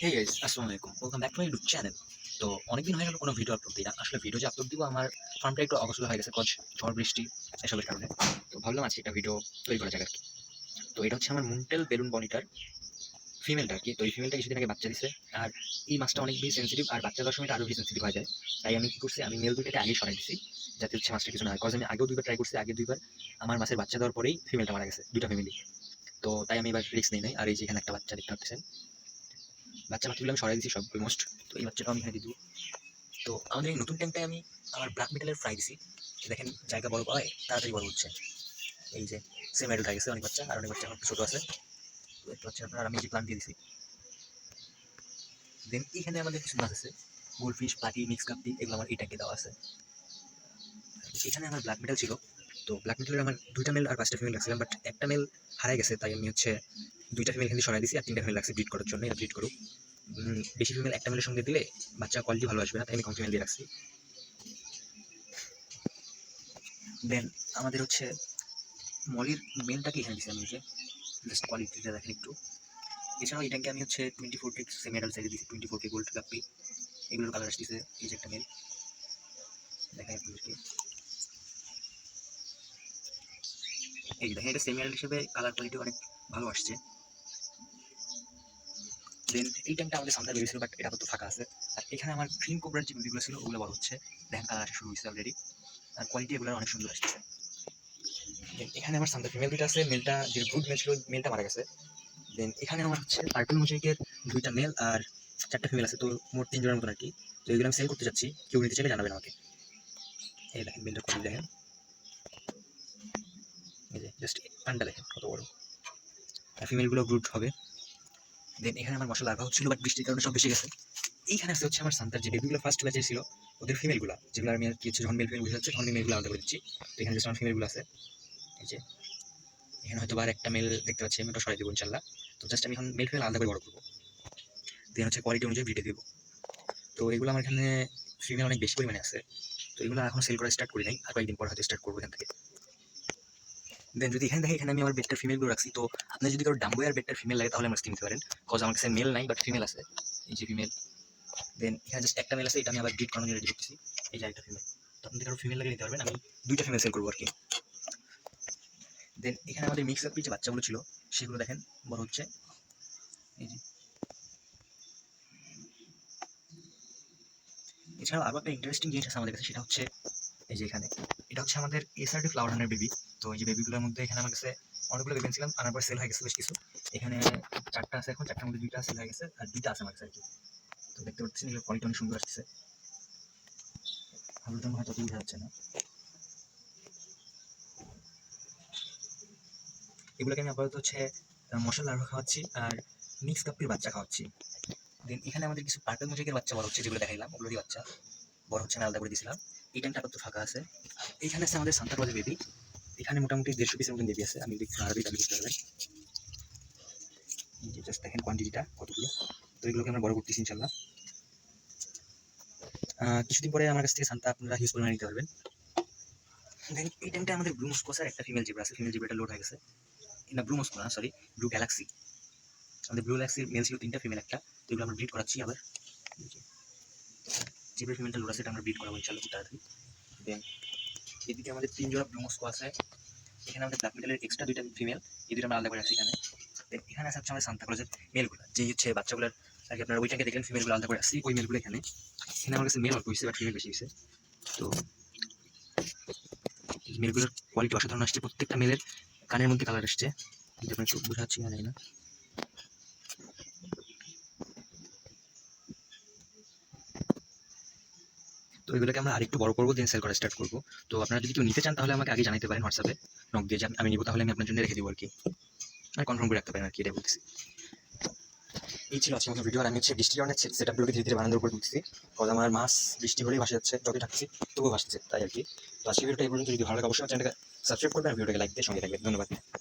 হে guys আসসালামু আলাইকুম welcome back to my YouTube channel তো অনেকদিন হয়ে গেল কোনো ভিডিও আপলোড দিই না। আসলে ভিডিও যে আপলোড দিব, আমার ফার্মটা একটু অগোছলো হয়ে গেছে কজ ঝড়, বৃষ্টি, এসবের কারণে। তো ভাবলাম আজকে একটা ভিডিও তৈরি করা যাক আর কি। তো এটা হচ্ছে আমার মুন্টেল বেলুন বনিটার ফিমেলটা আর কি। তো এই ফিমেলটা কিছুদিন আগে বাচ্চা দিছে, আর এই মাছটা অনেক বেশি সেন্সিটিভ আর বাচ্চা দেওয়ার সময় আরও বেশি সেন্সিটিভ হয়ে যায়। তাই আমি কি করছি, আমি মেল দুইটাকে আগে সরাই দিছি, যাতে হচ্ছে মাছটা কিছু না হয়। কজ আমি আগেও দুইবার ট্রাই করছি, আগে দুইবার। আমার মাছের বাচ্চা দেওয়ার পরেই ফিমেলটা মারা গেছে, দুইটা ফ্যামিলি তো তাই আমি এবার রিস্ক নিই নাই। আর এই যে এখানে একটা বাচ্চা দেখতে পাচ্ছেন বাচ্চা বাচ্চাগুলো আমি সরাই দিচ্ছি সব অলমোস্ট তো এই বাচ্চাটাও আমি এখানে দিয়ে তো আমাদের এই নতুন ট্যাঙ্কটায় আমি আমার ব্ল্যাক মেটালের ফ্রাই দিছি। দেখেন, জায়গা বড় পায় তাড়াতাড়ি বড় হচ্ছে। এই যে সেম মেডেল গেছে অনেক বাচ্চা, আর অনেক বাচ্চা এখন ছোটো আছে। বাচ্চা আপনার, আমি যে প্লান দিয়ে দিছি। দেন এখানে আমাদের কিছু মাছ আছে গোলফিশ পাটি মিক্স কাপটি এগুলো আমার এই ট্যাঙ্কে দেওয়া আছে। এখানে আমার ব্ল্যাক মেটাল ছিল। তো ব্ল্যাক মেটালের আমার দুইটা মেল আর পাঁচটা ফিমেল রাখছিলাম বাট একটা মেল হারাই গেছে, তাই আমি হচ্ছে দুইটা ফিমেল এখানে সরাই দিছি, আর তিনটা ফিমেল রাখছি ব্রিড করার জন্য এটা ব্রিড করুক। বেশি ফিমেল একটা মেলের সঙ্গে দিলে বাচ্চা কোয়ালিটি ভালো আসবে না, তাই আমি কম ফিমেল দিয়ে রাখছি। দেন আমাদের হচ্ছে মলির মেলটাকে এখানে দিচ্ছি আমি যে জাস্ট কোয়ালিটিটা দেখেন একটু। এছাড়াও এটাকে আমি হচ্ছে টোয়েন্টি ফোর কে মেডাল সাইজে দিচ্ছি টোয়েন্টি ফোর কে গোল্ড কাপি এগুলোর কালার আসতেছে এই যে একটা মেল দেখেন আপনাদেরকে। এই দেখেন, এটা সেমি হিসেবে কালার কোয়ালিটি অনেক ভালো আসছে। দেন এই টাইমটা আমাদের সামনে বেরিয়েছিল বাট এটা তো ফাঁকা আছে। আর এখানে আমার ক্রিম কোবরার যে মুভিগুলো ছিল, ওগুলো বড় হচ্ছে দেখেন কালার আসা শুরু হয়েছে অলরেডি আর কোয়ালিটি এগুলো অনেক সুন্দর আসছে। দেন এখানে আমার সামনে ফিমেল দুইটা আছে মেলটা যে গুড মেল ছিল মেলটা মারা গেছে। দেন এখানে আমার হচ্ছে পার্পল মোজাইকের দুইটা মেল আর চারটা ফিমেল আছে, তো মোট তিন জনের মতন আর কি তো এগুলো আমি সেল করতে চাচ্ছি কেউ নিতে চাইলে জানাবেন আমাকে। এই দেখেন মেলটা কোয়ালিটি দেখেন। এই যে জাস্ট পান্ডা দেখেন, কত বড়। আর ফিমেলগুলো গ্রুড হবে। দেন এখানে আমার মশলা লার্ভা হচ্ছিল বাট বৃষ্টির কারণে সব বেশি গেছে। এইখানে আছে হচ্ছে আমার সান্তার, যে বেবিগুলো ফার্স্ট ব্যাচে ছিল, ওদের ফিমেলগুলো যেগুলো আমি আর কি হচ্ছে যখন মেল ফিমেল বুঝে যাচ্ছে তখন মেলগুলো আলাদা করে দিচ্ছি। তো এখানে আমার ফিমেলগুলো আছে। এই যে, এখানে হয়তো আর একটা মেল দেখতে পাচ্ছি আমি, ওটা সরাই দেবো ইনশাল্লাহ। তো জাস্ট আমি এখন মেল ফিমেল আলাদা করে বড় করব। দেন হচ্ছে কোয়ালিটি অনুযায়ী ভিডিও দেবো। তো এগুলো আমার এখানে ফিমেল অনেক বেশি পরিমাণে আছে। তো এগুলো এখন সেল করা স্টার্ট করি নাই, আর কয়েকদিন পর হয়তো স্টার্ট করব এখান থেকে। দেন যদি এখানে দেখে এখানে আমি আমার বেডটার ফিমেলগুলো রাখছি, তো আপনি যদি কারও ডাম্বো আর বেডটার ফিমেল লাগে, তাহলে আমার নিতে পারেন। কজ আমার কাছে মেল নাই বাট ফিমেল আছে। এই যে ফিমেল দেন এখানে জাস্ট একটা মেল আছে, এটা আমি আবার করানোর রেডি করতেছি। এই যে ফিমেল তো আপনি কারও ফিমেল লাগে নিতে পারবেন, আমি দুইটা ফিমেল সেল করব আর কি। দেন এখানে আমাদের মিক্স আপ যে বাচ্চাগুলো ছিল, সেগুলো দেখেন, বড় হচ্ছে। এই যে। এছাড়াও আরও একটা ইন্টারেস্টিং জিনিস আছে আমাদের কাছে, সেটা হচ্ছে, এই যে এখানে। এটা হচ্ছে আমাদের এসআরডি ফ্লাওয়ার হানের বেবি তো এই যে বেবিগুলোর মধ্যে এখানে আমার কাছে অনেকগুলো বেবি ছিলাম আনার পর সেল হয়ে গেছে বেশ কিছু। এখানে চারটা আছে এখন, চারটার মধ্যে দুইটা সেল হয়ে গেছে, আর দুইটা আছে আমার কাছে আর কি। তো দেখতে পাচ্ছেন এগুলো কোয়ালিটি অনেক সুন্দর আসছে। ভালোর জন্য হয়তো বোঝা যাচ্ছে না। এগুলোকে আমি আপাতত হচ্ছে মশলা লাড়ু খাওয়াচ্ছি আর মিক্স কাপির বাচ্চা খাওয়াচ্ছি। দেন এখানে আমাদের কিছু পার্পল মুজিকের বাচ্চা বড় হচ্ছে যেগুলো দেখাইলাম, ওগুলোরই বাচ্চা। বড় হচ্ছে, আমি আলাদা করে দিয়েছিলাম এই টাইমটা আপাতত ফাঁকা আছে। এইখানে আছে আমাদের সান্তারবাজের বেবি এখানে মোটামুটি দেড়শো পিসের মতন বেবি আছে। আমি দেখছি আরবি তাহলে বুঝতে পারবেন জাস্ট দেখেন কোয়ান্টিটিটা কতগুলো। তো এগুলোকে আমরা বড় করতেছি ইনশাল্লাহ কিছুদিন পরে আমার কাছ থেকে সান্তা আপনারা হিউজ পরিমাণে নিতে পারবেন। দেন এই টাইমটা আমাদের ব্লু মস্কোসার একটা ফিমেল জিব্রা আছে। ফিমেল জিব্রাটা লোড হয়ে গেছে। না মস্কো না সরি ব্লু গ্যালাক্সি আমাদের ব্লু গ্যালাক্সির মেল ছিল তিনটা ফিমেল একটা। তো এগুলো আমরা ব্রিড করাচ্ছি আবার। জিব্রা ফিমেলটা লোড আছে, এটা আমরা ব্রিড করাবো ইনশাল্লাহ খুব তাড়াতাড়ি। দেন এদিকে আমাদের তিন জোড়া ব্লু মস্কো আছে। এখানে আমাদের ব্ল্যাক মেটালের এক্সট্রা দুইটা ফিমেল এই দুটো আমরা আলাদা করে রাখছি এখানে। এখানে আছে হচ্ছে আমাদের সান্তা ক্লজের মেলগুলো যে হচ্ছে বাচ্চাগুলোর আর কি আপনারা ওইটাকে দেখলেন ফিমেলগুলো আলাদা করে আসছি ওই মেলগুলো এখানে। এখানে আমার কাছে মেল অল্প হয়েছে বা ফিমেল বেশি হয়েছে তো মেলগুলোর কোয়ালিটি অসাধারণ আসছে, প্রত্যেকটা মেলের কানের মধ্যে কালার আসছে। বোঝাচ্ছি না জানি না। তো এগুলোকে আমরা আরেকটু বড় করব দেন সেল করা স্টার্ট করব। তো আপনারা যদি কেউ নিতে চান, তাহলে আমাকে আগে জানাতে পারেন হোয়াটসঅ্যাপে নক দিয়ে আমি- নিবো, তাহলে আমি আপনার জন্য রেখে দেবো আর কি। আর কনফার্ম করে রাখতে পারেন আর কি এটা বলতেছি। এই ছিল আজকে ভিডিও আর আমি হচ্ছে বৃষ্টির অনেক সেট আপগুলোকে ধীরে ধীরে বানানোর উপর তুলছি কারণ আমার মাছ বৃষ্টি হলেই ভাসে যাচ্ছে যতই থাকছি তবুও ভাসছে তাই আর কি। তো আজকে ভিডিওটা এই পর্যন্ত। যদি ভালো লাগে, অবশ্যই চ্যানেলটাকে সাবস্ক্রাইব করবেন, আর ভিডিওটাকে লাইক দিয়ে সঙ্গে থাকবেন। ধন্যবাদ।